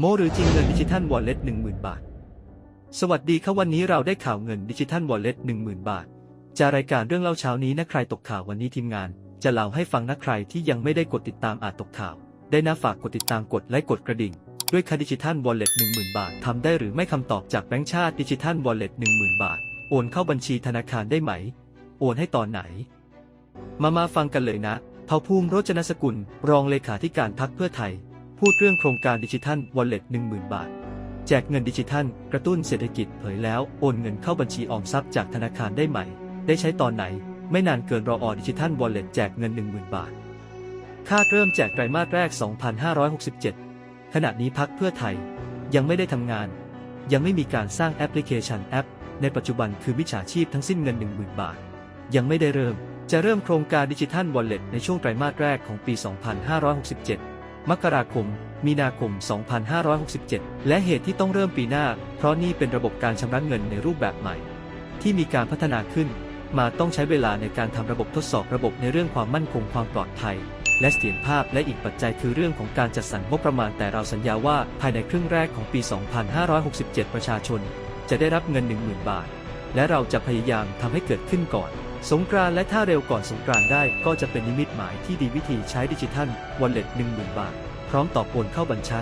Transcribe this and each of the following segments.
โมหรือจริงเงินดิจิทัลวอลเล็ต10,000บาท สวัสดีครับวันนี้เราได้ข่าวเงินดิจิทัลวอลเล็ต10,000บาท จากรายการเรื่องเล่าเช้านี้นะใครตกข่าววันนี้ทีมงาน จะเล่าให้ฟังนะใครที่ยังไม่ได้กดติดตามอาจตกข่าว ได้นะฝากกดติดตามกดไลค์กดกระดิ่ง ด้วยค่าดิจิทัลวอลเล็ต10,000บาททำได้หรือไม่คำตอบจากแบงก์ชาติดิจิทัลวอลเล็ต10,000บาท โอนเข้าบัญชีธนาคารได้ไหม โอนให้ตอนไหน มามาฟังกันเลยนะเผ่าภูมิโรจนสกุล รองเลขาธิการพักเพื่อไทย พูดเรื่องโครงการดิจิทัลวอลเล็ต10,000บาท แจกเงินดิจิทัล กระตุ้นเศรษฐกิจเผยแล้วโอนเงินเข้าบัญชีออมทรัพย์จากธนาคารได้ไหมได้ใช้ตอนไหน ไม่นานเกินรออดิจิทัลวอลเล็ตแจกเงิน 10,000 บาท คาดเริ่มแจกไตรมาสแรก 2567 ขณะนี้พักเพื่อไทย ยังไม่ได้ทำงาน ยังไม่มีการสร้างแอปพลิเคชันแอป ในปัจจุบันคือมิจฉาชีพทั้งสิ้นเงิน 10,000 บาท ยังไม่ได้เริ่มจะเริ่มโครงการดิจิทัลวอลเล็ตในช่วงไตรมาสแรกของปี 2567 มกราคม มีนาคม 2567 และเหตุที่ต้องเริ่มปีหน้า เพราะนี่เป็นระบบการชำระเงินในรูปแบบใหม่ ที่มีการพัฒนาขึ้น มาต้องใช้เวลาในการทำระบบทดสอบระบบในเรื่องความมั่นคงความปลอดภัย และเสถียรภาพและอีกปัจจัยคือเรื่องของการจัดสรรงบประมาณแต่เราสัญญาว่าภายในครึ่งแรกของปี 2567 ประชาชน จะได้รับเงิน 10,000 บาท และเราจะพยายามทำให้เกิดขึ้นก่อน สงกรานและถ้าเร็วก่อนสงกรานได้ก็จะเป็นนิมิตหมายที่ดีวิธีใช้ดิจิทัลวอลเล็ต10,000บาท พร้อมตอบโอนเข้าบัญชี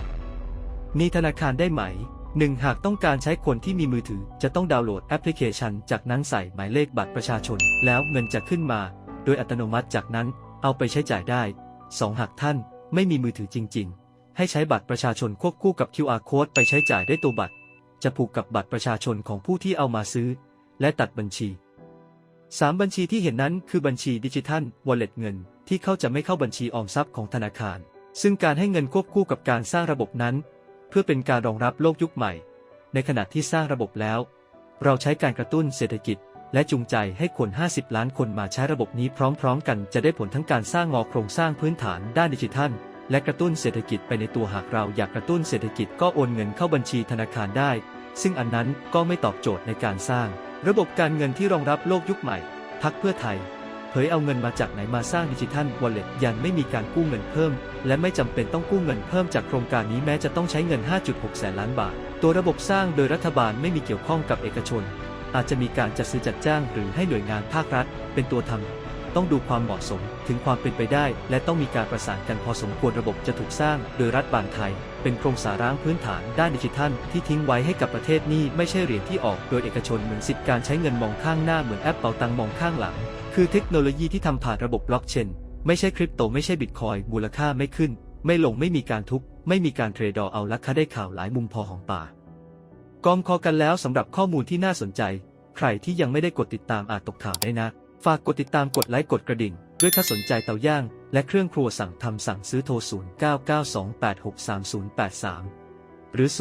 มีธนาคารได้ไหม 1. หากต้องการใช้คนที่มีมือถือจะต้องดาวน์โหลดแอปพลิเคชัน จากนั้นใส่หมายเลขบัตรประชาชน แล้วเงินจะขึ้นมา โดยอัตโนมัติจากนั้นเอาไปใช้จ่ายได้ 2. หากท่านไม่มีมือถือจริง ๆ ให้ใช้บัตรประชาชนควบคู่กับ QR code ไปใช้จ่ายได้ตัวบัตร จะผูกกับบัตรประชาชนของผู้ที่เอามาซื้อ และตัดบัญชี 3 บัญชีที่เห็นนั้นคือบัญชีดิจิทัล Wallet เงิน ที่เข้าจะไม่เข้าบัญชีออมทรัพย์ของธนาคาร ซึ่งการให้เงินควบคู่กับการสร้างระบบนั้น เพื่อเป็นการรองรับโลกยุคใหม่ ในขณะที่สร้างระบบแล้ว เราใช้การกระตุ้นเศรษฐกิจ และจูงใจให้คน 50 ล้านคนมาใช้ระบบนี้พร้อม ๆ กันจะได้ผลทั้งการสร้างงอโครงสร้างพื้นฐานด้านดิจิทัล และกระตุ้นเศรษฐกิจไปในตัวหากเราอยากกระตุ้นเศรษฐกิจก็โอนเงินเข้าบัญชีธนาคารได้ ซึ่งอันนั้นก็ไม่ตอบโจทย์ในการสร้าง ระบบการเงินที่รองรับโลกยุคใหม่ พักเพื่อไทย เผยเอาเงินมาจากไหนมาสร้างดิจิทัลวอลเล็ตยันไม่มีการกู้เงินเพิ่ม และไม่จำเป็นต้องกู้เงินเพิ่มจากโครงการนี้แม้จะต้องใช้เงิน 5.6 แสนล้านบาท ตัวระบบสร้างโดยรัฐบาลไม่มีเกี่ยวข้องกับเอกชน อาจจะมีการจัดซื้อจัดจ้างหรือให้หน่วยงานภาครัฐ เป็นตัวทำ ต้องดูความเหมาะสมถึงความเป็นไปได้ และต้องมีการประสานกันพอสมควรระบบจะถูกสร้าง โดยรัฐบาลไทย เป็นโครงสาร้างพื้นฐานด้านดิจิทัล ที่ทิ้งไว้ให้กับประเทศนี้ไม่ใช่เหรียญที่ออกโดยเอกชนเหมือนสิทธิการใช้เงินมองข้างหน้าเหมือนแอปเป๋าตังมองข้างหลัง คือเทคโนโลยีที่ทำผ่านระบบบล็อกเชนไม่ใช่คริปโตไม่ใช่บิตคอยมูลค่าไม่ขึ้น ไม่ลงไม่มีการทุบไม่มีการเทรดดอเอาละค่าได้ข่าวหลายมุมพอของป่ากอมคอกันแล้วสำหรับข้อมูลที่น่าสนใจ ใครที่ยังไม่ได้กดติดตามอาจตกข่าวได้นะ ฝากกดติดตามกดไลค์กดกระดิ่ง ด้วยถ้าสนใจเตาย่าง และเครื่องครัวสั่งทำสั่งซื้อโทร 0992863083 หรือ 0886098883